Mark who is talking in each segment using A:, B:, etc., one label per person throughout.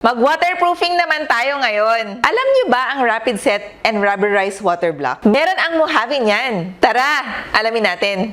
A: Mag-waterproofing naman tayo ngayon. Alam niyo ba ang Rapid Set and Rubberized Water Block? Meron ang Mojave niyan. Tara, alamin natin.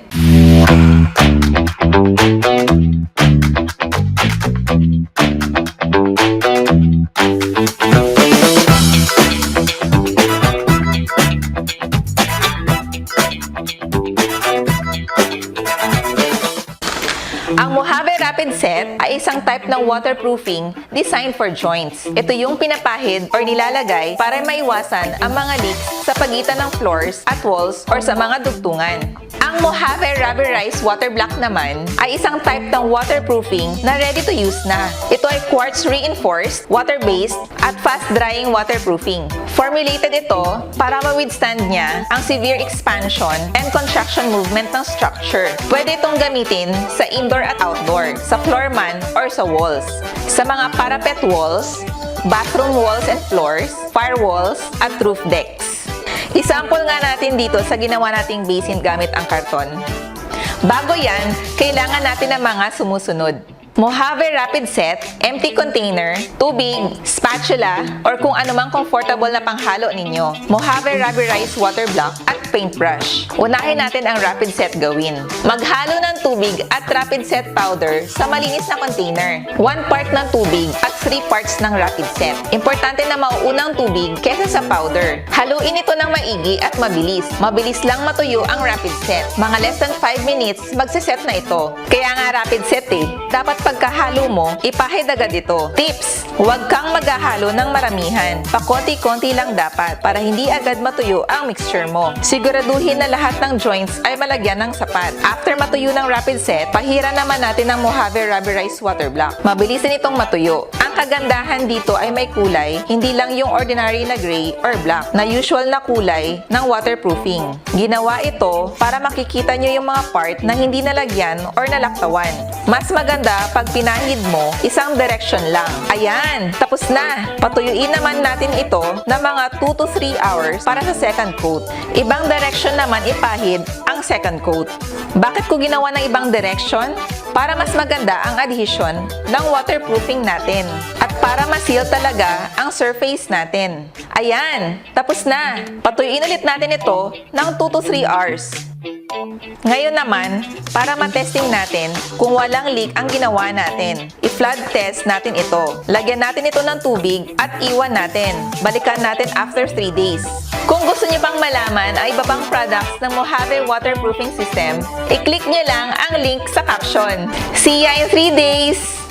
A: Rapid Set ay isang type ng waterproofing designed for joints. Ito yung pinapahid or nilalagay para maiwasan ang mga leaks sa pagitan ng floors at walls or sa mga dugtungan. Ang Mojave Rubberized Water Block naman ay isang type ng waterproofing na ready to use na. Ito ay quartz reinforced, water-based, at fast-drying waterproofing. Formulated ito para ma-withstand niya ang severe expansion and contraction movement ng structure. Pwede itong gamitin sa indoor at outdoor, sa floor man or sa walls. Sa mga parapet walls, bathroom walls and floors, firewalls, at roof decks. Isample nga natin dito sa ginawa nating basin gamit ang karton. Bago yan, kailangan natin ng mga sumusunod. Mojave Rapid Set, empty container, tubig, spatula, or kung anumang comfortable na panghalo ninyo. Mojave Rubberized Water Block paintbrush. Unahin natin ang Rapid Set gawin. Maghalo ng tubig at Rapid Set powder sa malinis na container. 1 part ng tubig at 3 parts ng Rapid Set. Importante na mauunang tubig kesa sa powder. Haluin ito ng maigi at mabilis. Mabilis lang matuyo ang Rapid Set. Mga less than 5 minutes, magsiset na ito. Kaya nga Rapid Set eh. Dapat pagkahalo mo, ipahid agad ito. Tips! Huwag kang maghahalo ng maramihan. Pakonti-konti lang dapat para hindi agad matuyo ang mixture mo. Siguraduhin na lahat ng joints ay malagyan ng sapat. After matuyo ng Rapid Set, pahira naman natin ng Mojave Rubberized Water Block. Mabilis din itong matuyo. Kagandahan dito ay may kulay, hindi lang yung ordinary na gray or black na usual na kulay ng waterproofing. Ginawa ito para makikita nyo yung mga part na hindi nalagyan or nalaktawan. Mas maganda pag pinahid mo, isang direction lang. Ayan, tapos na. Patuyuin naman natin ito na mga 2 to 3 hours para sa second coat. Ibang direction naman ipahid ang second coat. Bakit ko ginawa ng ibang direction? Para mas maganda ang adhesion ng waterproofing natin at para ma-seal talaga ang surface natin. Ayan, tapos na. Patuyuin ulit natin ito ng 2 to 3 hours. Ngayon naman, para matesting natin kung walang leak ang ginawa natin, i-flood test natin ito. Lagyan natin ito ng tubig at iwan natin. Balikan natin after 3 days. Kung gusto niyo pang malaman ang iba pang products ng Mojave Waterproofing System, i-click niyo lang ang link sa caption. See ya in 3 days!